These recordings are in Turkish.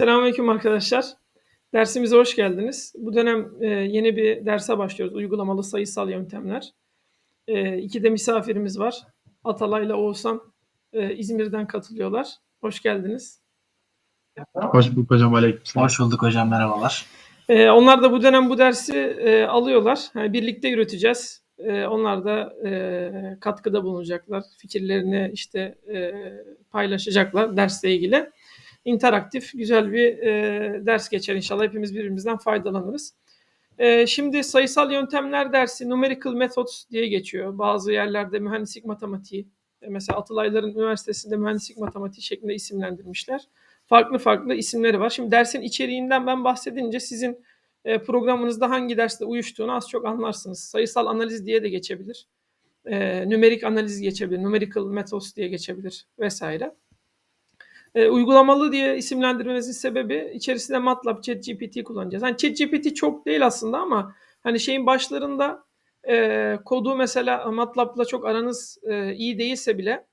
Selamünaleyküm arkadaşlar. Dersimize hoş geldiniz. Bu dönem e, yeni bir derse başlıyoruz. Uygulamalı sayısal yöntemler. E, iki de misafirimiz var. Atalay ile Oğuzhan e, İzmir'den katılıyorlar. Hoş geldiniz. Hoş bulduk hocam aleykümselam. Hoş bulduk hocam merhabalar. E, onlar da bu dönem bu dersi e, alıyorlar. Yani birlikte yürüteceğiz. E, onlar da e, katkıda bulunacaklar. Fikirlerini işte e, paylaşacaklar dersle ilgili. İnteraktif güzel bir e, ders geçer inşallah. Hepimiz birbirimizden faydalanırız. E, şimdi sayısal yöntemler dersi numerical methods diye geçiyor. Bazı yerlerde mühendislik matematiği, e, mesela Atılayların Üniversitesi'nde mühendislik matematiği şeklinde isimlendirmişler. Farklı farklı isimleri var. Şimdi dersin içeriğinden ben bahsedince sizin e, programınızda hangi derste uyuştuğunu az çok anlarsınız. Sayısal analiz diye de geçebilir. E, nümerik analiz geçebilir. Numerical methods diye geçebilir vesaire. E, uygulamalı diye isimlendirmenizin sebebi içerisinde MATLAB, ChatGPT kullanacağız. Hani ChatGPT çok değil aslında ama hani şeyin başlarında e, kodu mesela MATLAB'la çok aranız e, iyi değilse bile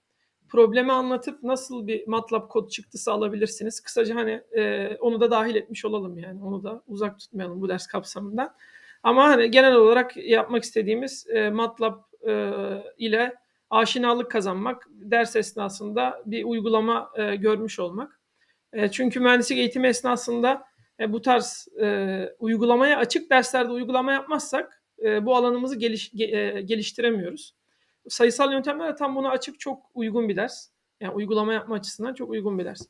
problemi anlatıp nasıl bir MATLAB kod çıktısı alabilirsiniz. Kısaca hani e, onu da dahil etmiş olalım yani. Onu da uzak tutmayalım bu ders kapsamından. Ama hani genel olarak yapmak istediğimiz e, MATLAB e, ile aşinalık kazanmak, ders esnasında bir uygulama e, görmüş olmak. E, çünkü mühendislik eğitimi esnasında e, bu tarz e, uygulamaya açık derslerde uygulama yapmazsak e, bu alanımızı geliş, ge, e, geliştiremiyoruz. Sayısal yöntemler de tam buna açık çok uygun bir ders. Yani uygulama yapma açısından çok uygun bir ders.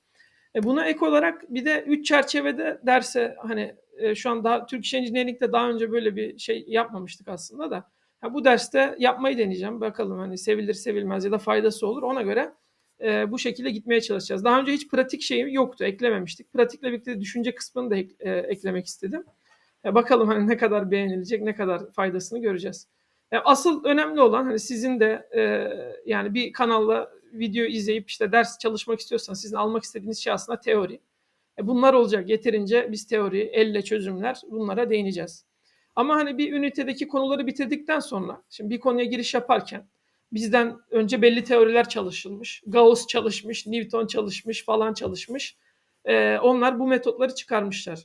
E, buna ek olarak bir de üç çerçevede derse hani e, şu an daha Türk İş Engineering'de daha önce böyle bir şey yapmamıştık aslında da Ha, bu derste yapmayı deneyeceğim. Bakalım hani sevilir sevilmez ya da faydası olur. Ona göre e, bu şekilde gitmeye çalışacağız. Daha önce hiç pratik şeyim yoktu. Eklememiştik. Pratikle birlikte düşünce kısmını da ek, e, eklemek istedim. E, bakalım hani ne kadar beğenilecek, ne kadar faydasını göreceğiz. E, asıl önemli olan hani sizin de e, yani bir kanalla video izleyip işte ders çalışmak istiyorsanız sizin almak istediğiniz şey aslında teori. E, bunlar olacak. Yeterince biz teori, elle çözümler bunlara değineceğiz. Ama hani bir ünitedeki konuları bitirdikten sonra şimdi bir konuya giriş yaparken bizden önce belli teoriler çalışılmış. Gauss çalışmış, Newton çalışmış falan çalışmış. Ee, onlar bu metotları çıkarmışlar.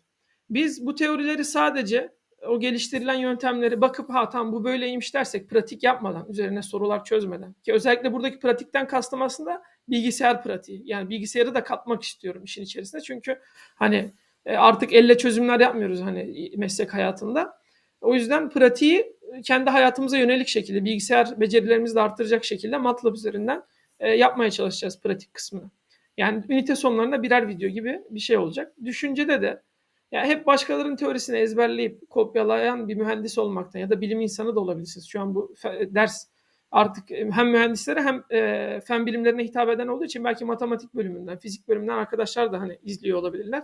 Biz bu teorileri sadece o geliştirilen yöntemleri bakıp ha tam bu böyleymiş dersek pratik yapmadan, üzerine sorular çözmeden ki özellikle buradaki pratikten kastım aslında bilgisayar pratiği. Yani bilgisayarı da katmak istiyorum işin içerisine. Çünkü hani e, artık elle çözümler yapmıyoruz hani meslek hayatında. O yüzden pratiği kendi hayatımıza yönelik şekilde bilgisayar becerilerimizi de arttıracak şekilde MATLAB üzerinden e, yapmaya çalışacağız pratik kısmını. Yani ünite sonlarında birer video gibi bir şey olacak. Düşüncede de yani hep başkalarının teorisini ezberleyip kopyalayan bir mühendis olmaktan ya da bilim insanı da olabilirsiniz. Şu an bu ders artık hem mühendislere hem e, fen bilimlerine hitap eden olduğu için belki matematik bölümünden, fizik bölümünden arkadaşlar da hani izliyor olabilirler.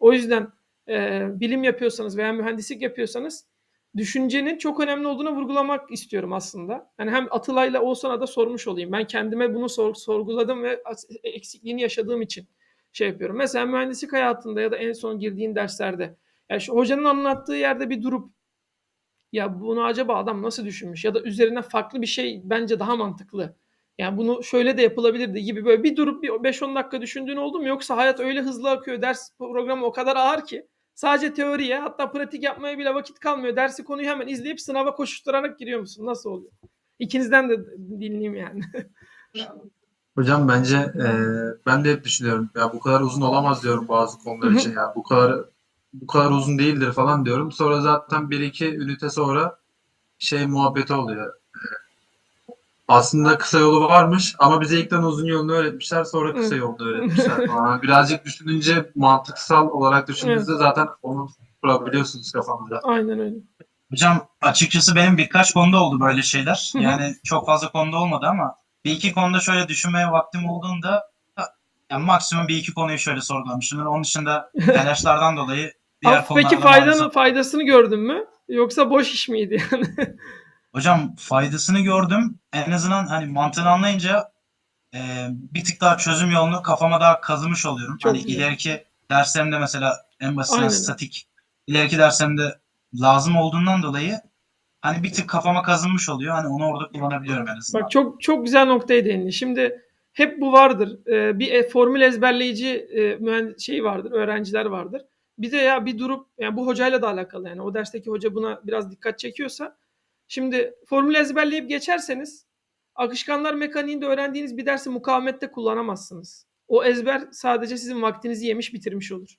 O yüzden e, bilim yapıyorsanız veya mühendislik yapıyorsanız düşüncenin çok önemli olduğunu vurgulamak istiyorum aslında. Yani hem Atılay'la Oğuzhan'a da sormuş olayım. Ben kendime bunu sor, sorguladım ve eksikliğini yaşadığım için şey yapıyorum. Mesela mühendislik hayatında ya da en son girdiğin derslerde yani şu hocanın anlattığı yerde bir durup ya bunu acaba adam nasıl düşünmüş ya da üzerine farklı bir şey bence daha mantıklı. Yani bunu şöyle de yapılabilirdi gibi böyle bir durup bir 5-10 dakika düşündüğün oldu mu yoksa hayat öyle hızlı akıyor ders programı o kadar ağır ki Sadece teoriye hatta pratik yapmaya bile vakit kalmıyor. Dersi konuyu hemen izleyip sınava koşuşturarak giriyor musun? Nasıl oluyor? İkinizden de dinleyeyim yani. Hocam bence e, ben de hep düşünüyorum. Ya bu kadar uzun olamaz diyorum bazı konular için ya. Bu kadar bu kadar uzun değildir falan diyorum. Sonra zaten bir iki ünite sonra şey muhabbeti oluyor. Aslında kısa yolu varmış ama bize ilkten uzun yolunu öğretmişler sonra kısa yolunu öğretmişler falan. Birazcık düşününce mantıksal olarak düşündüğünüzde zaten onu kurabiliyorsunuz kafanızda. Aynen öyle. Hocam açıkçası benim birkaç konuda oldu böyle şeyler. Yani çok fazla konuda olmadı ama bir iki konuda şöyle düşünmeye vaktim olduğunda yani maksimum bir iki konuyu şöyle sorgulamışımdır. Onun dışında telaşlardan dolayı diğer peki konularda faydanı, maalesef- faydasını gördün mü? Yoksa boş iş miydi yani? Hocam faydasını gördüm. En azından hani mantığını anlayınca e, bir tık daha çözüm yolunu kafama daha kazımış oluyorum. Çok hani güzel. ileriki derslerimde mesela en basitinden statik ileriki derslerimde lazım olduğundan dolayı hani bir tık kafama kazınmış oluyor. Hani onu orada kullanabiliyorum en azından. Bak çok çok güzel noktaya değindin. Şimdi hep bu vardır. Ee, bir e, formül ezberleyici e, mühendis şey vardır, öğrenciler vardır. Bir de ya bir durup yani bu hocayla da alakalı yani o dersteki hoca buna biraz dikkat çekiyorsa şimdi formül ezberleyip geçerseniz akışkanlar mekaniğinde öğrendiğiniz bir dersi mukavemette kullanamazsınız. O ezber sadece sizin vaktinizi yemiş bitirmiş olur.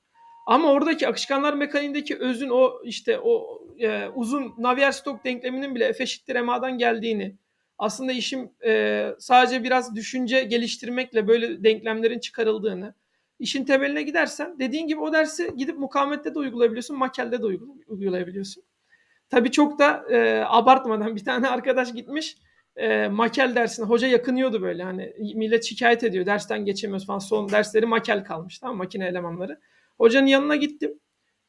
Ama oradaki akışkanlar mekaniğindeki özün o işte o e, uzun Navier-Stokes denkleminin bile F eşittir MA'dan geldiğini aslında işim e, sadece biraz düşünce geliştirmekle böyle denklemlerin çıkarıldığını işin temeline gidersen dediğin gibi o dersi gidip mukavemette de uygulayabiliyorsun, makelde de uygula- uygulayabiliyorsun. Tabii çok da e, abartmadan bir tane arkadaş gitmiş e, makel dersine hoca yakınıyordu böyle hani millet şikayet ediyor dersten geçemiyoruz falan son dersleri makel kalmış tamam makine elemanları. Hocanın yanına gittim.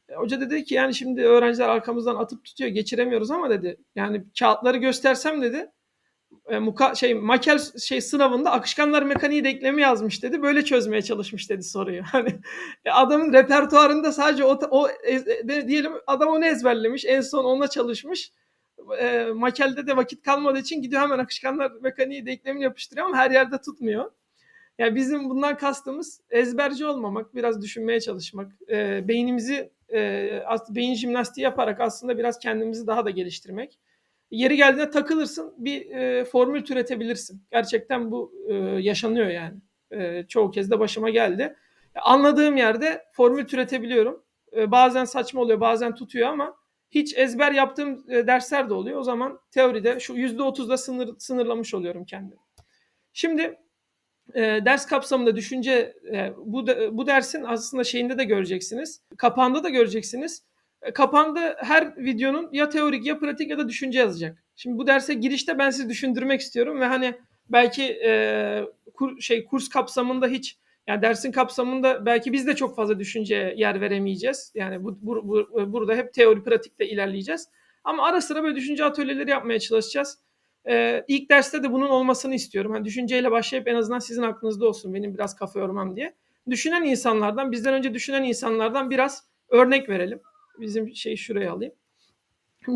E, Hoca dedi ki yani şimdi öğrenciler arkamızdan atıp tutuyor geçiremiyoruz ama dedi yani kağıtları göstersem dedi e, muka, şey makel şey sınavında akışkanlar mekaniği denklemi yazmış dedi. Böyle çözmeye çalışmış dedi soruyu. Hani e, adamın repertuarında sadece o, o e, de- diyelim adam onu ezberlemiş. En son onunla çalışmış. E, makelde de vakit kalmadığı için gidiyor hemen akışkanlar mekaniği denklemini yapıştırıyor ama her yerde tutmuyor. Yani bizim bundan kastımız ezberci olmamak, biraz düşünmeye çalışmak, e, beynimizi e, beyin jimnastiği yaparak aslında biraz kendimizi daha da geliştirmek. Yeri geldiğinde takılırsın, bir e, formül türetebilirsin. Gerçekten bu e, yaşanıyor yani. E, çoğu kez de başıma geldi. Anladığım yerde formül türetebiliyorum. E, bazen saçma oluyor, bazen tutuyor ama hiç ezber yaptığım e, dersler de oluyor. O zaman teoride şu %30'da sınır, sınırlamış oluyorum kendimi. Şimdi e, ders kapsamında düşünce e, bu da- bu dersin aslında şeyinde de göreceksiniz. Kapağında da göreceksiniz. E, kapağında her videonun ya teorik ya pratik ya da düşünce yazacak. Şimdi bu derse girişte ben sizi düşündürmek istiyorum ve hani belki e, kur, şey kurs kapsamında hiç yani dersin kapsamında belki biz de çok fazla düşünceye yer veremeyeceğiz. Yani bu, bu, bu- burada hep teori pratikte ilerleyeceğiz. Ama ara sıra böyle düşünce atölyeleri yapmaya çalışacağız. Ee, ilk derste de bunun olmasını istiyorum. Hani düşünceyle başlayıp en azından sizin aklınızda olsun benim biraz kafa yormam diye. Düşünen insanlardan, bizden önce düşünen insanlardan biraz örnek verelim. Bizim şey şuraya alayım.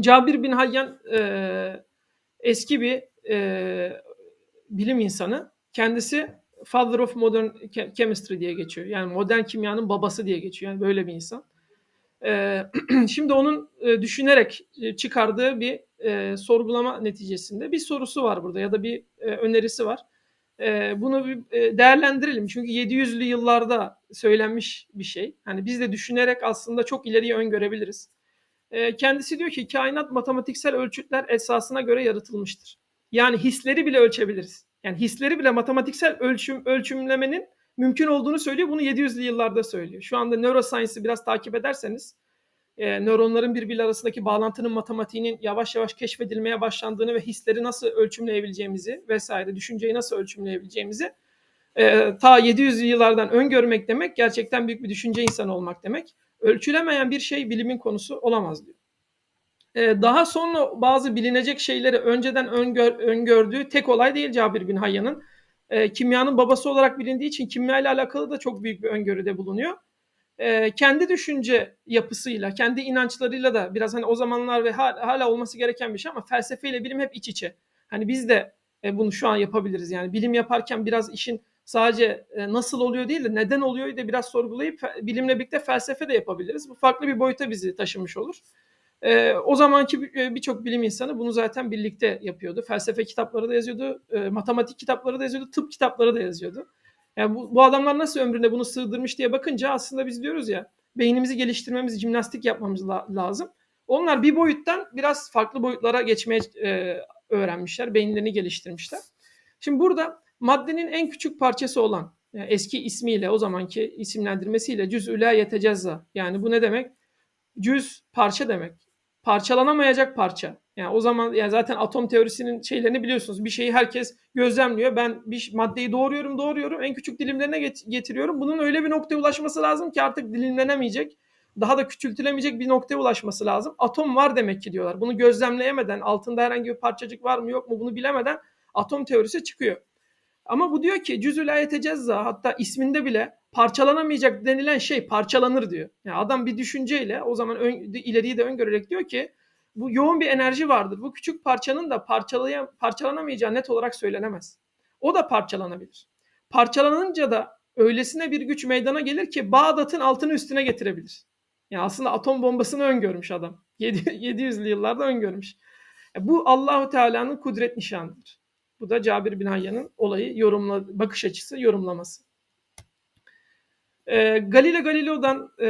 Cabir bin Hayyan e, eski bir e, bilim insanı. Kendisi Father of Modern Che- Chemistry diye geçiyor. Yani modern kimyanın babası diye geçiyor. Yani böyle bir insan. Ee, şimdi onun e, düşünerek e, çıkardığı bir e, sorgulama neticesinde bir sorusu var burada ya da bir e, önerisi var. Bunu bir değerlendirelim. Çünkü 700'lü yıllarda söylenmiş bir şey. Hani biz de düşünerek aslında çok ileriye öngörebiliriz. Kendisi diyor ki kainat matematiksel ölçütler esasına göre yaratılmıştır. Yani hisleri bile ölçebiliriz. Yani hisleri bile matematiksel ölçüm ölçümlemenin mümkün olduğunu söylüyor. Bunu 700'lü yıllarda söylüyor. Şu anda neuroscience'ı biraz takip ederseniz e, nöronların birbiri arasındaki bağlantının matematiğinin yavaş yavaş keşfedilmeye başlandığını ve hisleri nasıl ölçümleyebileceğimizi vesaire düşünceyi nasıl ölçümleyebileceğimizi e, ta 700'lü yıllardan öngörmek demek gerçekten büyük bir düşünce insanı olmak demek. Ölçülemeyen bir şey bilimin konusu olamaz diyor. E, daha sonra bazı bilinecek şeyleri önceden öngör, öngördüğü tek olay değil Cabir bin Hayyan'ın. E, kimyanın babası olarak bilindiği için kimya ile alakalı da çok büyük bir öngörüde bulunuyor. E, kendi düşünce yapısıyla, kendi inançlarıyla da biraz hani o zamanlar ve hala, olması gereken bir şey ama felsefeyle bilim hep iç içe. Hani biz de e, bunu şu an yapabiliriz. Yani bilim yaparken biraz işin sadece e, nasıl oluyor değil de neden oluyor da biraz sorgulayıp fe- bilimle birlikte felsefe de yapabiliriz. Bu farklı bir boyuta bizi taşımış olur. E, o zamanki bir- e, birçok bilim insanı bunu zaten birlikte yapıyordu. Felsefe kitapları da yazıyordu, e, matematik kitapları da yazıyordu, tıp kitapları da yazıyordu. Yani bu, bu adamlar nasıl ömründe bunu sığdırmış diye bakınca aslında biz diyoruz ya beynimizi geliştirmemiz, jimnastik yapmamız la- lazım. Onlar bir boyuttan biraz farklı boyutlara geçmeye e, öğrenmişler, beyinlerini geliştirmişler. Şimdi burada maddenin en küçük parçası olan yani eski ismiyle o zamanki isimlendirmesiyle cüz'ü la yetecezza. Yani bu ne demek? Cüz parça demek. Parçalanamayacak parça. Yani o zaman yani zaten atom teorisinin şeylerini biliyorsunuz. Bir şeyi herkes gözlemliyor. Ben bir maddeyi doğruyorum, doğruyorum. En küçük dilimlerine get- getiriyorum. Bunun öyle bir noktaya ulaşması lazım ki artık dilimlenemeyecek. Daha da küçültülemeyecek bir noktaya ulaşması lazım. Atom var demek ki diyorlar. Bunu gözlemleyemeden, altında herhangi bir parçacık var mı yok mu bunu bilemeden atom teorisi çıkıyor. Ama bu diyor ki cüzül ayetecezza hatta isminde bile parçalanamayacak denilen şey parçalanır diyor. Yani adam bir düşünceyle o zaman ön, ileriyi de öngörerek diyor ki bu yoğun bir enerji vardır. Bu küçük parçanın da parçalayan, parçalanamayacağı net olarak söylenemez. O da parçalanabilir. parçalanınca da öylesine bir güç meydana gelir ki Bağdat'ın altını üstüne getirebilir. Yani aslında atom bombasını öngörmüş adam. 700'lü yıllarda öngörmüş. E, Bu Allahu Teala'nın kudret nişanıdır. Bu da Cabir bin Hayyan'ın olayı yorumla bakış açısı, yorumlaması. E, Galileo Galileo'dan e,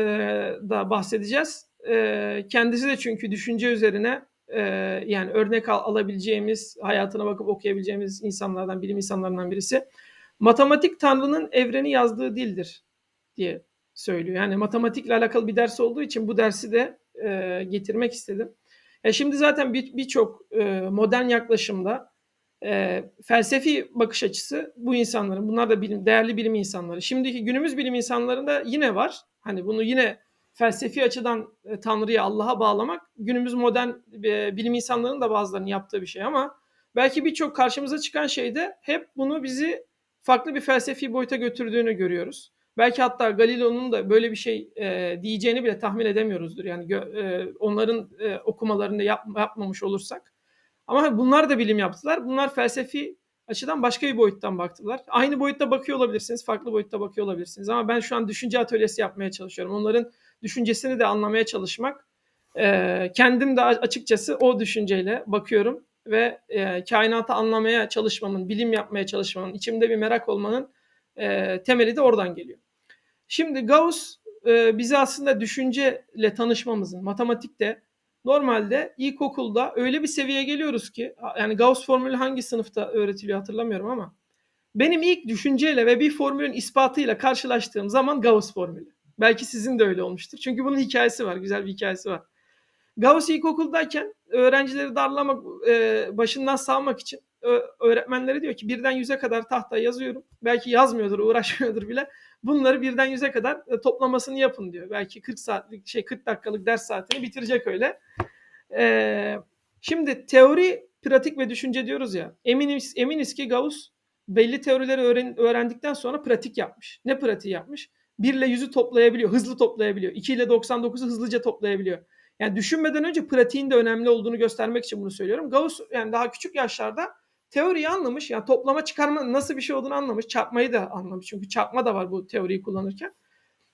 da bahsedeceğiz. E, kendisi de çünkü düşünce üzerine e, yani örnek al, alabileceğimiz, hayatına bakıp okuyabileceğimiz insanlardan, bilim insanlarından birisi. Matematik Tanrı'nın evreni yazdığı dildir diye söylüyor. Yani matematikle alakalı bir ders olduğu için bu dersi de e, getirmek istedim. E şimdi zaten bir- birçok e, modern yaklaşımda e, felsefi bakış açısı bu insanların, bunlar da bilim, değerli bilim insanları. Şimdiki günümüz bilim insanlarında yine var. Hani bunu yine felsefi açıdan e, Tanrı'ya, Allah'a bağlamak günümüz modern e, bilim insanlarının da bazılarının yaptığı bir şey ama belki birçok karşımıza çıkan şeyde hep bunu bizi farklı bir felsefi boyuta götürdüğünü görüyoruz. Belki hatta Galileo'nun da böyle bir şey e, diyeceğini bile tahmin edemiyoruzdur. Yani gö- e, onların e, okumalarını yap- yapmamış olursak. Ama bunlar da bilim yaptılar. Bunlar felsefi açıdan başka bir boyuttan baktılar. Aynı boyutta bakıyor olabilirsiniz, farklı boyutta bakıyor olabilirsiniz. Ama ben şu an düşünce atölyesi yapmaya çalışıyorum. Onların düşüncesini de anlamaya çalışmak. E, kendim de açıkçası o düşünceyle bakıyorum ve e, kainatı anlamaya çalışmamın, bilim yapmaya çalışmamın, içimde bir merak olmanın e, temeli de oradan geliyor. Şimdi Gauss e, bize aslında düşünceyle tanışmamızın, matematikte normalde ilkokulda öyle bir seviyeye geliyoruz ki yani Gauss formülü hangi sınıfta öğretiliyor hatırlamıyorum ama benim ilk düşünceyle ve bir formülün ispatıyla karşılaştığım zaman Gauss formülü. Belki sizin de öyle olmuştur. Çünkü bunun hikayesi var, güzel bir hikayesi var. Gauss ilkokuldayken öğrencileri darlamak, e, başından savmak için ö- öğretmenleri diyor ki birden yüze kadar tahtaya yazıyorum. Belki yazmıyordur, uğraşmıyordur bile. Bunları birden yüze kadar e, toplamasını yapın diyor. Belki 40 saatlik şey 40 dakikalık ders saatini bitirecek öyle. E, şimdi teori, pratik ve düşünce diyoruz ya. Eminiz, eminiz ki Gauss belli teorileri öğren, öğrendikten sonra pratik yapmış. Ne pratiği yapmış? 1 ile 100'ü toplayabiliyor, hızlı toplayabiliyor. 2 ile 99'u hızlıca toplayabiliyor. Yani düşünmeden önce pratiğin de önemli olduğunu göstermek için bunu söylüyorum. Gauss yani daha küçük yaşlarda teoriyi anlamış. Yani toplama çıkarma nasıl bir şey olduğunu anlamış. Çarpmayı da anlamış. Çünkü çarpma da var bu teoriyi kullanırken.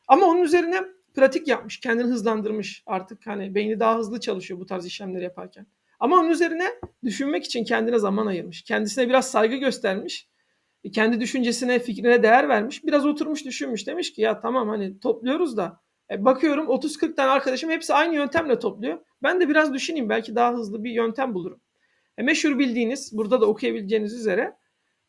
Ama onun üzerine pratik yapmış. Kendini hızlandırmış. Artık hani beyni daha hızlı çalışıyor bu tarz işlemleri yaparken. Ama onun üzerine düşünmek için kendine zaman ayırmış. Kendisine biraz saygı göstermiş. Kendi düşüncesine, fikrine değer vermiş. Biraz oturmuş düşünmüş. Demiş ki ya tamam hani topluyoruz da e, bakıyorum 30-40 tane arkadaşım hepsi aynı yöntemle topluyor. Ben de biraz düşüneyim belki daha hızlı bir yöntem bulurum. E, meşhur bildiğiniz burada da okuyabileceğiniz üzere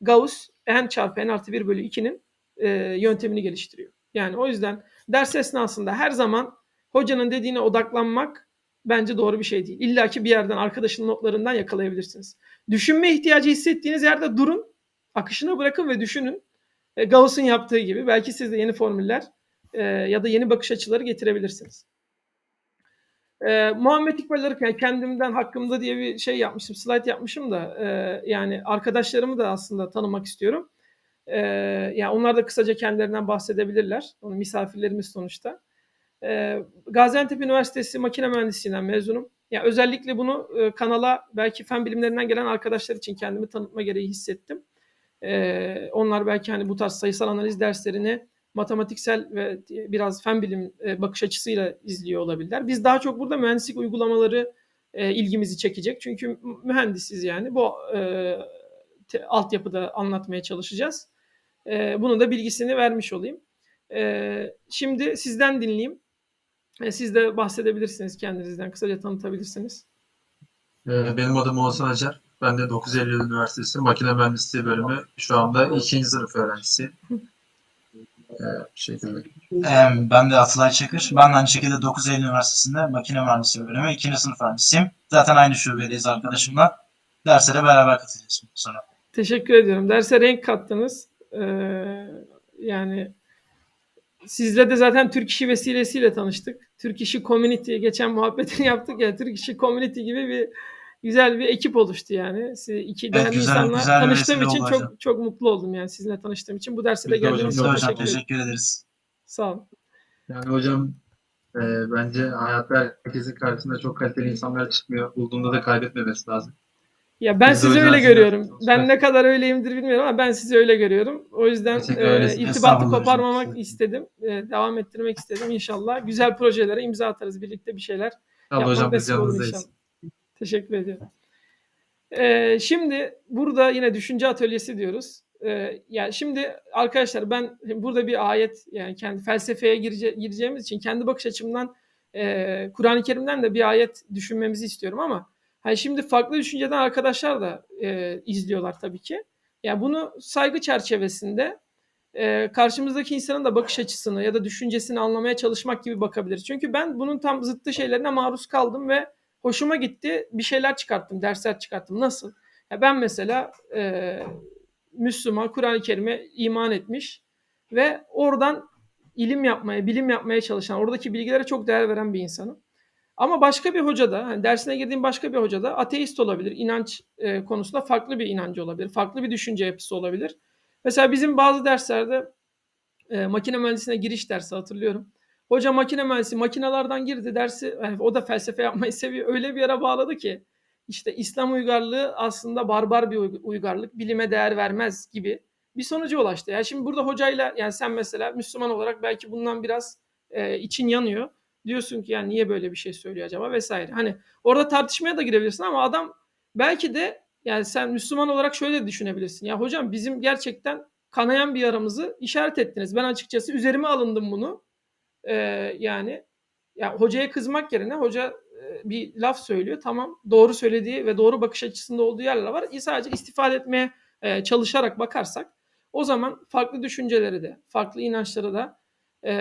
Gauss n çarpı n artı 1 bölü 2'nin e, yöntemini geliştiriyor. Yani o yüzden ders esnasında her zaman hocanın dediğine odaklanmak bence doğru bir şey değil. İlla ki bir yerden arkadaşın notlarından yakalayabilirsiniz. Düşünme ihtiyacı hissettiğiniz yerde durun, akışına bırakın ve düşünün. E, Gauss'un yaptığı gibi belki siz de yeni formüller e, ya da yeni bakış açıları getirebilirsiniz. E, Muhammed İkbal Arıkan kendimden hakkımda diye bir şey yapmışım, slide yapmışım da e, yani arkadaşlarımı da aslında tanımak istiyorum. E, yani onlar da kısaca kendilerinden bahsedebilirler. Onun misafirlerimiz sonuçta. E, Gaziantep Üniversitesi Makine Mühendisliğinden mezunum. Yani özellikle bunu e, kanala belki fen bilimlerinden gelen arkadaşlar için kendimi tanıtma gereği hissettim. E, onlar belki hani bu tarz sayısal analiz derslerini matematiksel ve biraz fen bilim e, bakış açısıyla izliyor olabilirler. Biz daha çok burada mühendislik uygulamaları e, ilgimizi çekecek. Çünkü mühendisiz yani. Bu e, te, altyapıda anlatmaya çalışacağız. E, bunun da bilgisini vermiş olayım. E, şimdi sizden dinleyeyim. E, siz de bahsedebilirsiniz kendinizden. Kısaca tanıtabilirsiniz. Benim adım Oğuzhan Acar. Ben de 9 Eylül Üniversitesi Makine Mühendisliği bölümü şu anda ikinci sınıf öğrencisiyim. Ee, bu şekilde. Ee, ben de Atılay Çakır. Ben de aynı şekilde 9 Eylül Üniversitesi'nde makine mühendisliği bölümü 2. sınıf öğrencisiyim. Zaten aynı şubedeyiz arkadaşımla. Derslere beraber katılacağız sonra. Teşekkür ediyorum. Derse renk kattınız. Ee, yani sizle de zaten Türk İşi vesilesiyle tanıştık. Türk İşi Community geçen muhabbetini yaptık ya. Türk İşi Community gibi bir güzel bir ekip oluştu yani. Siz iki Evet, değerli güzel- insanla güzel tanıştığım için oldu çok hocam. çok mutlu oldum yani sizinle tanıştığım için. Bu derse de geldiğiniz için teşekkür teşekkür ederiz. Sağ olun. Yani hocam e, bence hayatta herkesin karşısında çok kaliteli insanlar çıkmıyor. Bulduğunda da kaybetmemesi lazım. Ya ben Biz sizi öyle görüyorum. Ben ne kadar öyleyimdir bilmiyorum ama ben sizi öyle görüyorum. O yüzden e, irtibatı Estağfurullah hocam. koparmamak istedim. E, devam ettirmek istedim inşallah. Güzel projelere imza atarız birlikte bir şeyler. Tabii hocam biz yanınızdayız. Teşekkür ediyorum. Ee, şimdi burada yine düşünce atölyesi diyoruz. Ee, yani şimdi arkadaşlar ben burada bir ayet yani kendi felsefeye girece- gireceğimiz için kendi bakış açımdan e, Kur'an-ı Kerim'den de bir ayet düşünmemizi istiyorum ama hani şimdi farklı düşünceden arkadaşlar da e, izliyorlar tabii ki. Yani bunu saygı çerçevesinde e, karşımızdaki insanın da bakış açısını ya da düşüncesini anlamaya çalışmak gibi bakabiliriz. Çünkü ben bunun tam zıttı şeylerine maruz kaldım ve hoşuma gitti. Bir şeyler çıkarttım, dersler çıkarttım. Nasıl? Ya ben mesela e, Müslüman, Kur'an-ı Kerim'e iman etmiş ve oradan ilim yapmaya, bilim yapmaya çalışan, oradaki bilgilere çok değer veren bir insanım. Ama başka bir hoca da, hani dersine girdiğim başka bir hoca da ateist olabilir. İnanç e, konusunda farklı bir inancı olabilir. Farklı bir düşünce yapısı olabilir. Mesela bizim bazı derslerde e, makine mühendisliğine giriş dersi hatırlıyorum. Hoca makine mühendisi makinalardan girdi dersi. Yani o da felsefe yapmayı seviyor. Öyle bir yere bağladı ki işte İslam uygarlığı aslında barbar bir uy- uygarlık. Bilime değer vermez gibi bir sonuca ulaştı. Yani şimdi burada hocayla yani sen mesela Müslüman olarak belki bundan biraz e, için yanıyor. Diyorsun ki yani niye böyle bir şey söylüyor acaba vesaire. Hani orada tartışmaya da girebilirsin ama adam belki de yani sen Müslüman olarak şöyle düşünebilirsin. Ya hocam bizim gerçekten kanayan bir yaramızı işaret ettiniz. Ben açıkçası üzerime alındım bunu. Ee, yani ya hocaya kızmak yerine hoca e, bir laf söylüyor. Tamam doğru söylediği ve doğru bakış açısında olduğu yerler var. Sadece istifade etmeye e, çalışarak bakarsak o zaman farklı düşünceleri de, farklı inançları da e,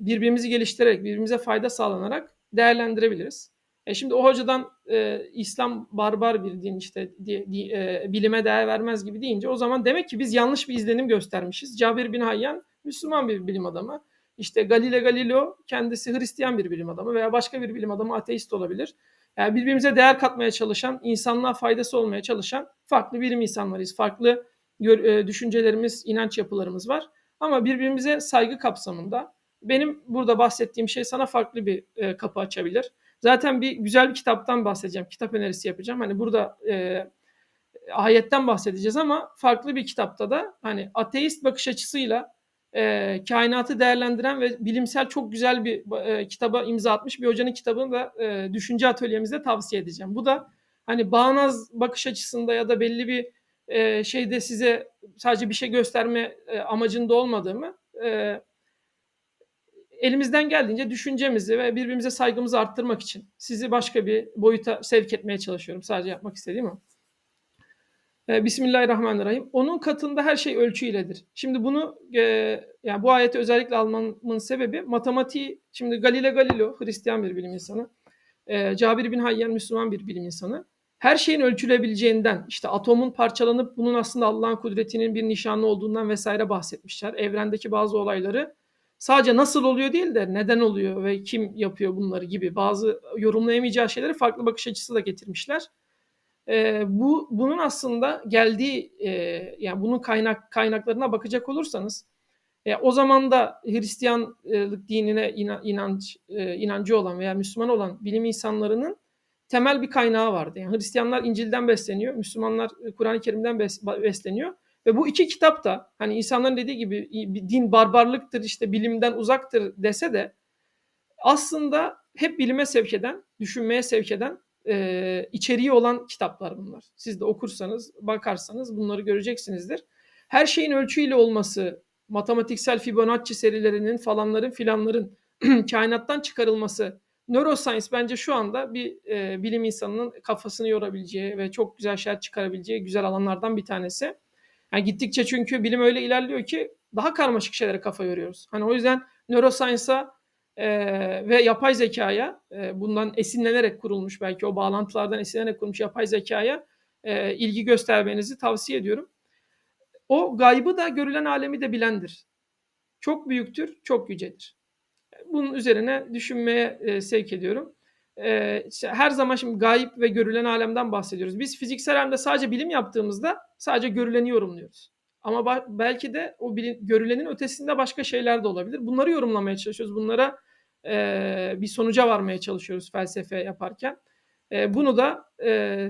birbirimizi geliştirerek, birbirimize fayda sağlanarak değerlendirebiliriz. E şimdi o hocadan e, İslam barbar bir din işte di, di, e, bilime değer vermez gibi deyince o zaman demek ki biz yanlış bir izlenim göstermişiz. Cabir bin Hayyan Müslüman bir bilim adamı. İşte Galile Galileo kendisi Hristiyan bir bilim adamı veya başka bir bilim adamı ateist olabilir. Yani birbirimize değer katmaya çalışan, insanlığa faydası olmaya çalışan farklı bilim insanlarıyız. Farklı e, düşüncelerimiz, inanç yapılarımız var. Ama birbirimize saygı kapsamında benim burada bahsettiğim şey sana farklı bir e, kapı açabilir. Zaten bir güzel bir kitaptan bahsedeceğim. Kitap önerisi yapacağım. Hani burada e, ayetten bahsedeceğiz ama farklı bir kitapta da hani ateist bakış açısıyla e, kainatı değerlendiren ve bilimsel çok güzel bir e, kitaba imza atmış bir hocanın kitabını da e, düşünce atölyemizde tavsiye edeceğim. Bu da hani bağnaz bakış açısında ya da belli bir e, şeyde size sadece bir şey gösterme e, amacında olmadığımı e, elimizden geldiğince düşüncemizi ve birbirimize saygımızı arttırmak için sizi başka bir boyuta sevk etmeye çalışıyorum. Sadece yapmak istediğim o. E, Bismillahirrahmanirrahim. Onun katında her şey ölçü iledir. Şimdi bunu e, yani bu ayeti özellikle almamın sebebi matematiği şimdi Galile Galileo Hristiyan bir bilim insanı. E, Cabir bin Hayyan Müslüman bir bilim insanı. Her şeyin ölçülebileceğinden, işte atomun parçalanıp bunun aslında Allah'ın kudretinin bir nişanı olduğundan vesaire bahsetmişler. Evrendeki bazı olayları sadece nasıl oluyor değil de neden oluyor ve kim yapıyor bunları gibi bazı yorumlayamayacağı şeyleri farklı bakış açısı da getirmişler. Ee, bu bunun aslında geldiği e, yani bunun kaynak kaynaklarına bakacak olursanız e, o zaman da Hristiyanlık dinine ina- inanç e, inancı olan veya Müslüman olan bilim insanlarının temel bir kaynağı vardı. Yani Hristiyanlar İncil'den besleniyor, Müslümanlar e, Kur'an-ı Kerim'den bes- besleniyor. Ve bu iki kitap da hani insanların dediği gibi bir din barbarlıktır, işte bilimden uzaktır dese de aslında hep bilime sevk eden, düşünmeye sevk eden e, içeriği olan kitaplar bunlar. Siz de okursanız, bakarsanız bunları göreceksinizdir. Her şeyin ölçüyle olması, matematiksel Fibonacci serilerinin falanların filanların kainattan çıkarılması, neuroscience bence şu anda bir e, bilim insanının kafasını yorabileceği ve çok güzel şeyler çıkarabileceği güzel alanlardan bir tanesi. Yani gittikçe çünkü bilim öyle ilerliyor ki daha karmaşık şeylere kafa yoruyoruz. Hani o yüzden neuroscience'a e, ve yapay zekaya e, bundan esinlenerek kurulmuş belki o bağlantılardan esinlenerek kurulmuş yapay zekaya e, ilgi göstermenizi tavsiye ediyorum. O gaybı da görülen alemi de bilendir. Çok büyüktür, çok yücedir. Bunun üzerine düşünmeye e, sevk ediyorum. E, işte her zaman şimdi gayip ve görülen alemden bahsediyoruz. Biz fiziksel alemde sadece bilim yaptığımızda sadece görüleni yorumluyoruz. Ama belki de o bilim, görülenin ötesinde başka şeyler de olabilir. Bunları yorumlamaya çalışıyoruz. Bunlara e, bir sonuca varmaya çalışıyoruz felsefe yaparken. E, bunu da e,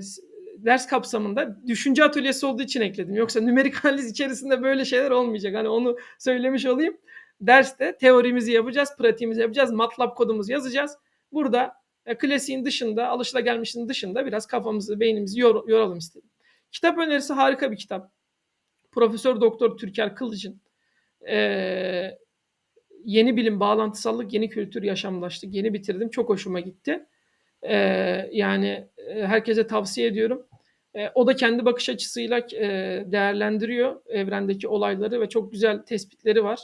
ders kapsamında düşünce atölyesi olduğu için ekledim. Yoksa nümerik analiz içerisinde böyle şeyler olmayacak. Hani onu söylemiş olayım. Derste teorimizi yapacağız, pratiğimizi yapacağız, MATLAB kodumuzu yazacağız. Burada e, klasiğin dışında, alışılagelmişin dışında biraz kafamızı, beynimizi yor- yoralım istedim. Kitap önerisi harika bir kitap. Profesör Doktor Türker Kılıç'ın eee, Yeni Bilim, Bağlantısallık, Yeni Kültür, Yaşamlaştık. Yeni bitirdim. Çok hoşuma gitti. Yani e, herkese tavsiye ediyorum. E, o da kendi bakış açısıyla e, değerlendiriyor evrendeki olayları ve çok güzel tespitleri var.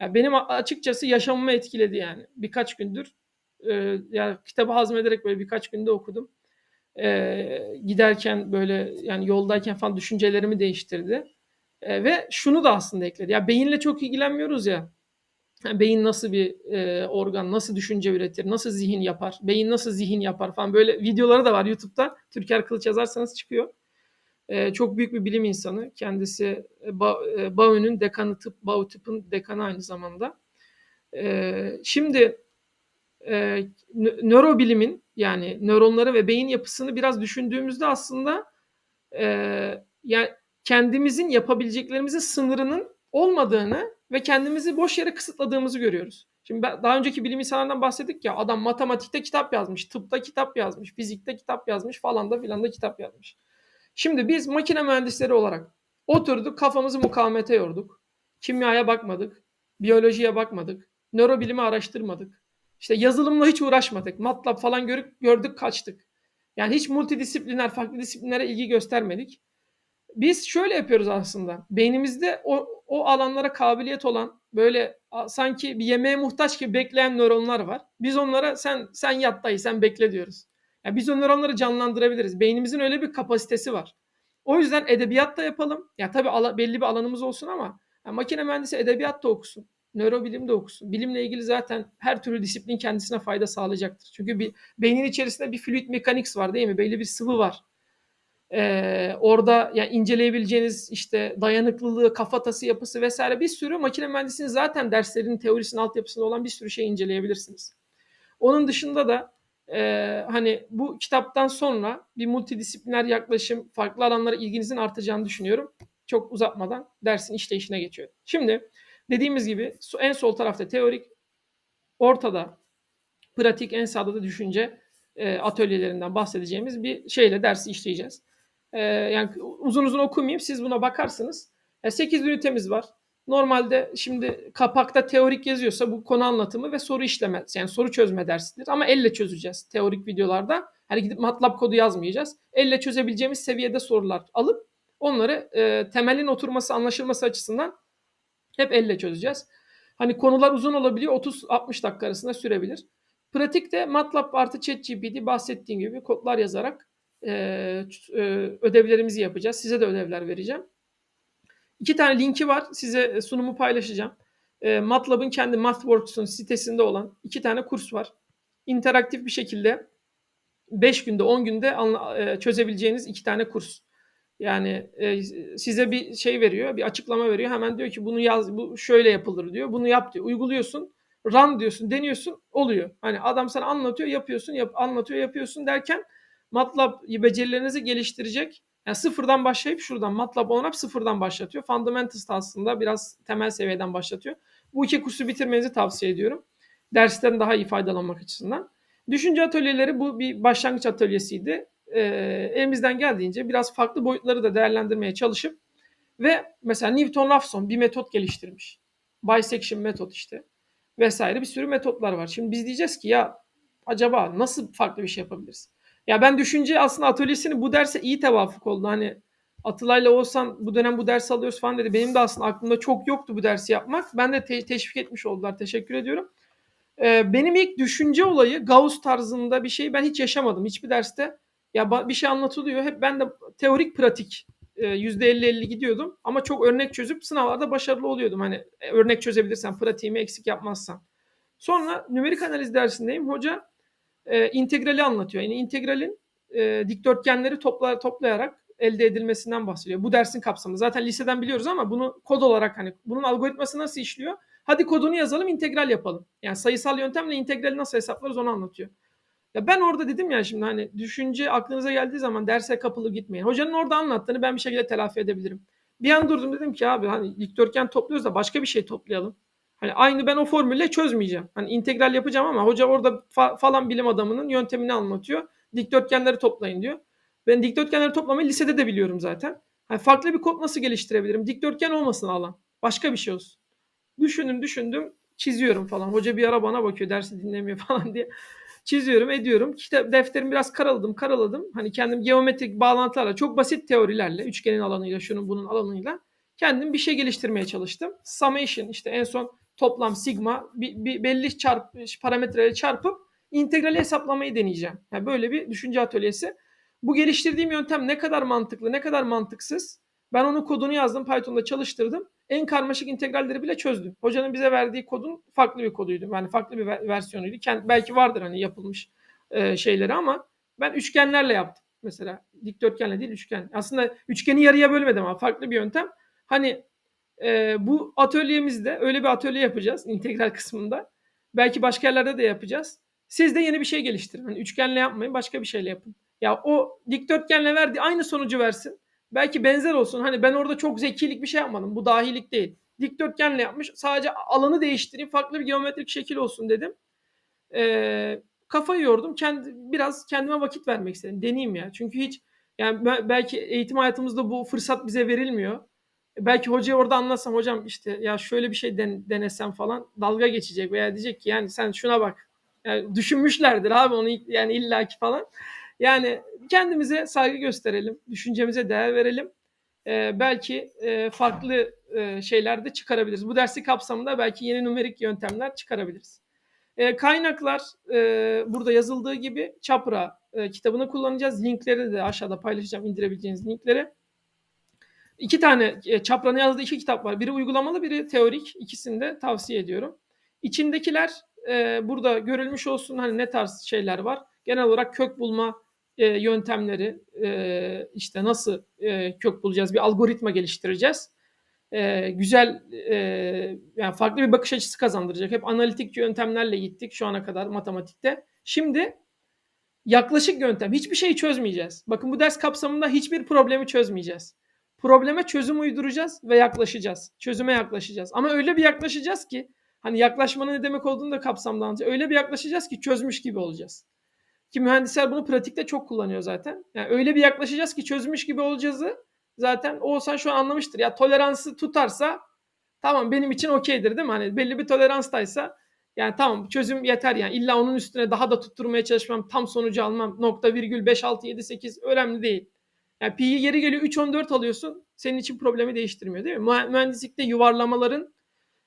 Ya benim açıkçası yaşamımı etkiledi yani. Birkaç gündür e, ya kitabı hazmederek böyle birkaç günde okudum. E, giderken böyle yani yoldayken falan düşüncelerimi değiştirdi. E, ve şunu da aslında ekledi. Ya beyinle çok ilgilenmiyoruz ya. Beyin nasıl bir e, organ, nasıl düşünce üretir, nasıl zihin yapar, beyin nasıl zihin yapar falan böyle videoları da var YouTube'da. Türker Kılıç yazarsanız çıkıyor. E, çok büyük bir bilim insanı. Kendisi e, Ba- e, BAU'nun dekanı, tıp, BAU tıpın dekanı aynı zamanda. E, şimdi e, nö- nörobilimin yani nöronları ve beyin yapısını biraz düşündüğümüzde aslında e, yani kendimizin yapabileceklerimizin sınırının olmadığını ve kendimizi boş yere kısıtladığımızı görüyoruz. Şimdi ben, daha önceki bilim insanlarından bahsettik ya adam matematikte kitap yazmış, tıpta kitap yazmış, fizikte kitap yazmış falan da filan da kitap yazmış. Şimdi biz makine mühendisleri olarak oturduk kafamızı mukavemete yorduk. Kimyaya bakmadık, biyolojiye bakmadık, nörobilimi araştırmadık. İşte yazılımla hiç uğraşmadık. MATLAB falan görüp, gördük kaçtık. Yani hiç multidisipliner, farklı disiplinlere ilgi göstermedik. Biz şöyle yapıyoruz aslında. Beynimizde o, o alanlara kabiliyet olan böyle sanki bir yemeğe muhtaç gibi bekleyen nöronlar var. Biz onlara sen sen yat dayı sen bekle diyoruz. Ya biz o nöronları canlandırabiliriz. Beynimizin öyle bir kapasitesi var. O yüzden edebiyat da yapalım. Ya tabii ala- belli bir alanımız olsun ama ya makine mühendisi edebiyat da okusun. Nörobilim de okusun. Bilimle ilgili zaten her türlü disiplin kendisine fayda sağlayacaktır. Çünkü bir beynin içerisinde bir fluid mechanics var değil mi? Belli bir sıvı var. Ee, orada yani inceleyebileceğiniz işte dayanıklılığı, kafatası yapısı vesaire bir sürü makine mühendisliğinin zaten derslerinin teorisinin altyapısında olan bir sürü şey inceleyebilirsiniz. Onun dışında da e, hani bu kitaptan sonra bir multidisipliner yaklaşım, farklı alanlara ilginizin artacağını düşünüyorum. Çok uzatmadan dersin işleyişine geçiyorum. Şimdi dediğimiz gibi en sol tarafta teorik, ortada pratik, en sağda da düşünce e, atölyelerinden bahsedeceğimiz bir şeyle dersi işleyeceğiz. E, yani uzun uzun okumayayım, siz buna bakarsınız. E, 8 ünitemiz var. Normalde şimdi kapakta teorik yazıyorsa bu konu anlatımı ve soru işleme, yani soru çözme dersidir. Ama elle çözeceğiz teorik videolarda. Hani gidip MATLAB kodu yazmayacağız. Elle çözebileceğimiz seviyede sorular alıp onları e, temelin oturması, anlaşılması açısından hep elle çözeceğiz. Hani konular uzun olabiliyor. 30-60 dakika arasında sürebilir. Pratikte MATLAB artı ChatGPT bahsettiğim gibi kodlar yazarak e, e, ödevlerimizi yapacağız. Size de ödevler vereceğim. İki tane linki var. Size sunumu paylaşacağım. E, MATLAB'ın kendi MathWorks'un sitesinde olan iki tane kurs var. İnteraktif bir şekilde 5 günde 10 günde anla- çözebileceğiniz iki tane kurs. Yani e, size bir şey veriyor, bir açıklama veriyor. Hemen diyor ki bunu yaz, bu şöyle yapılır diyor. Bunu yap diyor. Uyguluyorsun, run diyorsun, deniyorsun, oluyor. Hani adam sana anlatıyor, yapıyorsun, yap, anlatıyor, yapıyorsun derken MATLAB becerilerinizi geliştirecek. Yani sıfırdan başlayıp şuradan MATLAB ONAP sıfırdan başlatıyor. Fundamentals da aslında biraz temel seviyeden başlatıyor. Bu iki kursu bitirmenizi tavsiye ediyorum. Dersten daha iyi faydalanmak açısından. Düşünce atölyeleri bu bir başlangıç atölyesiydi. Ee, elimizden geldiğince biraz farklı boyutları da değerlendirmeye çalışıp ve mesela Newton Raphson bir metot geliştirmiş. Bisection metot işte vesaire bir sürü metotlar var. Şimdi biz diyeceğiz ki ya acaba nasıl farklı bir şey yapabiliriz? Ya ben düşünce aslında atölyesini bu derse iyi tevafuk oldu. Hani Atılay'la Oğuzhan bu dönem bu dersi alıyoruz falan dedi. Benim de aslında aklımda çok yoktu bu dersi yapmak. Ben de te- teşvik etmiş oldular. Teşekkür ediyorum. Ee, benim ilk düşünce olayı Gauss tarzında bir şey ben hiç yaşamadım. Hiçbir derste ya bir şey anlatılıyor. Hep ben de teorik pratik e, %50-50 gidiyordum. Ama çok örnek çözüp sınavlarda başarılı oluyordum. Hani e, örnek çözebilirsen, pratiğimi eksik yapmazsan. Sonra nümerik analiz dersindeyim. Hoca e, integrali anlatıyor. Yani integralin e, dikdörtgenleri topla, toplayarak elde edilmesinden bahsediyor. Bu dersin kapsamı. Zaten liseden biliyoruz ama bunu kod olarak hani bunun algoritması nasıl işliyor? Hadi kodunu yazalım, integral yapalım. Yani sayısal yöntemle integrali nasıl hesaplarız onu anlatıyor. Ya ben orada dedim ya şimdi hani düşünce aklınıza geldiği zaman derse kapılı gitmeyin. Hocanın orada anlattığını ben bir şekilde telafi edebilirim. Bir an durdum dedim ki abi hani dikdörtgen topluyoruz da başka bir şey toplayalım. Hani aynı ben o formülle çözmeyeceğim. Hani integral yapacağım ama hoca orada fa- falan bilim adamının yöntemini anlatıyor. Dikdörtgenleri toplayın diyor. Ben dikdörtgenleri toplamayı lisede de biliyorum zaten. Hani farklı bir kod nasıl geliştirebilirim? Dikdörtgen olmasın alan. Başka bir şey olsun. Düşündüm düşündüm çiziyorum falan. Hoca bir ara bana bakıyor dersi dinlemiyor falan diye. Çiziyorum ediyorum. Kitap defterimi biraz karaladım karaladım. Hani kendim geometrik bağlantılarla çok basit teorilerle üçgenin alanıyla şunun bunun alanıyla kendim bir şey geliştirmeye çalıştım. Summation işte en son toplam sigma bir, bir belli çarp parametreyle çarpıp integrali hesaplamayı deneyeceğim. Yani böyle bir düşünce atölyesi. Bu geliştirdiğim yöntem ne kadar mantıklı, ne kadar mantıksız. Ben onun kodunu yazdım, Python'da çalıştırdım. En karmaşık integralleri bile çözdüm. Hocanın bize verdiği kodun farklı bir koduydu. Yani farklı bir ver- versiyonuydu. Kend- belki vardır hani yapılmış e, şeyleri ama ben üçgenlerle yaptım mesela. Dikdörtgenle değil üçgen. Aslında üçgeni yarıya bölmedim ama farklı bir yöntem. Hani e, bu atölyemizde öyle bir atölye yapacağız integral kısmında. Belki başka yerlerde de yapacağız. Siz de yeni bir şey geliştirin. Hani üçgenle yapmayın, başka bir şeyle yapın. Ya o dikdörtgenle verdiği aynı sonucu versin. Belki benzer olsun. Hani ben orada çok zekilik bir şey yapmadım. Bu dahilik değil. Dikdörtgenle yapmış. Sadece alanı değiştireyim. Farklı bir geometrik şekil olsun dedim. Ee, kafayı yordum. Kendi, biraz kendime vakit vermek istedim. Deneyeyim ya. Çünkü hiç yani belki eğitim hayatımızda bu fırsat bize verilmiyor. Belki hocaya orada anlatsam hocam işte ya şöyle bir şey den- denesem falan dalga geçecek veya diyecek ki yani sen şuna bak. Yani düşünmüşlerdir abi onu yani illaki falan. Yani kendimize saygı gösterelim, düşüncemize değer verelim. Ee, belki e, farklı e, şeyler de çıkarabiliriz. Bu dersi kapsamında belki yeni numerik yöntemler çıkarabiliriz. E, kaynaklar e, burada yazıldığı gibi Çapra e, kitabını kullanacağız. Linkleri de aşağıda paylaşacağım indirebileceğiniz linkleri. İki tane e, Çapra'nın yazdığı iki kitap var. Biri uygulamalı, biri teorik. İkisini de tavsiye ediyorum. İçindekiler e, burada görülmüş olsun hani ne tarz şeyler var. Genel olarak kök bulma e, yöntemleri e, işte nasıl e, kök bulacağız bir algoritma geliştireceğiz. E, güzel e, yani farklı bir bakış açısı kazandıracak. Hep analitik yöntemlerle gittik şu ana kadar matematikte. Şimdi yaklaşık yöntem. Hiçbir şeyi çözmeyeceğiz. Bakın bu ders kapsamında hiçbir problemi çözmeyeceğiz. Probleme çözüm uyduracağız ve yaklaşacağız. Çözüme yaklaşacağız. Ama öyle bir yaklaşacağız ki hani yaklaşmanın ne demek olduğunu da kapsamda. Öyle bir yaklaşacağız ki çözmüş gibi olacağız. Ki mühendisler bunu pratikte çok kullanıyor zaten. Yani öyle bir yaklaşacağız ki çözmüş gibi olacağızı zaten Oğuzhan şu an anlamıştır. Ya toleransı tutarsa tamam benim için okeydir değil mi? Hani belli bir toleranstaysa yani tamam çözüm yeter yani. İlla onun üstüne daha da tutturmaya çalışmam, tam sonucu almam. Nokta virgül 5, 6, 7, 8 önemli değil. Yani pi'yi geri geliyor 3, 14 alıyorsun. Senin için problemi değiştirmiyor değil mi? Mühe- Mühendislikte yuvarlamaların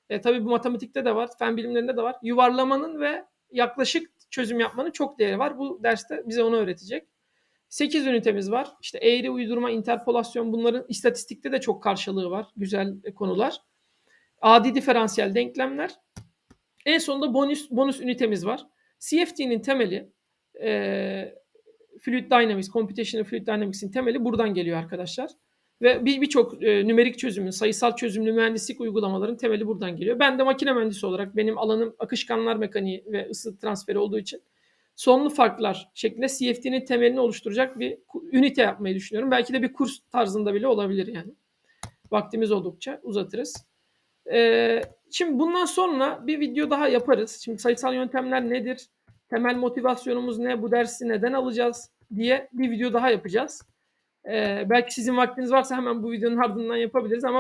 e, tabii bu matematikte de var, fen bilimlerinde de var. Yuvarlamanın ve yaklaşık çözüm yapmanın çok değeri var. Bu derste bize onu öğretecek. 8 ünitemiz var. İşte eğri uydurma, interpolasyon bunların istatistikte de çok karşılığı var. Güzel e, konular. Adi diferansiyel denklemler. En sonunda bonus bonus ünitemiz var. CFD'nin temeli e, Fluid Dynamics, Computational Fluid Dynamics'in temeli buradan geliyor arkadaşlar. Ve bir birçok e, nümerik çözümün, sayısal çözümlü mühendislik uygulamaların temeli buradan geliyor. Ben de makine mühendisi olarak benim alanım akışkanlar mekaniği ve ısı transferi olduğu için sonlu farklar şeklinde CFD'nin temelini oluşturacak bir ünite yapmayı düşünüyorum. Belki de bir kurs tarzında bile olabilir yani. Vaktimiz oldukça uzatırız. Ee, şimdi bundan sonra bir video daha yaparız. Şimdi sayısal yöntemler nedir? Temel motivasyonumuz ne? Bu dersi neden alacağız? Diye bir video daha yapacağız. Ee, belki sizin vaktiniz varsa hemen bu videonun ardından yapabiliriz ama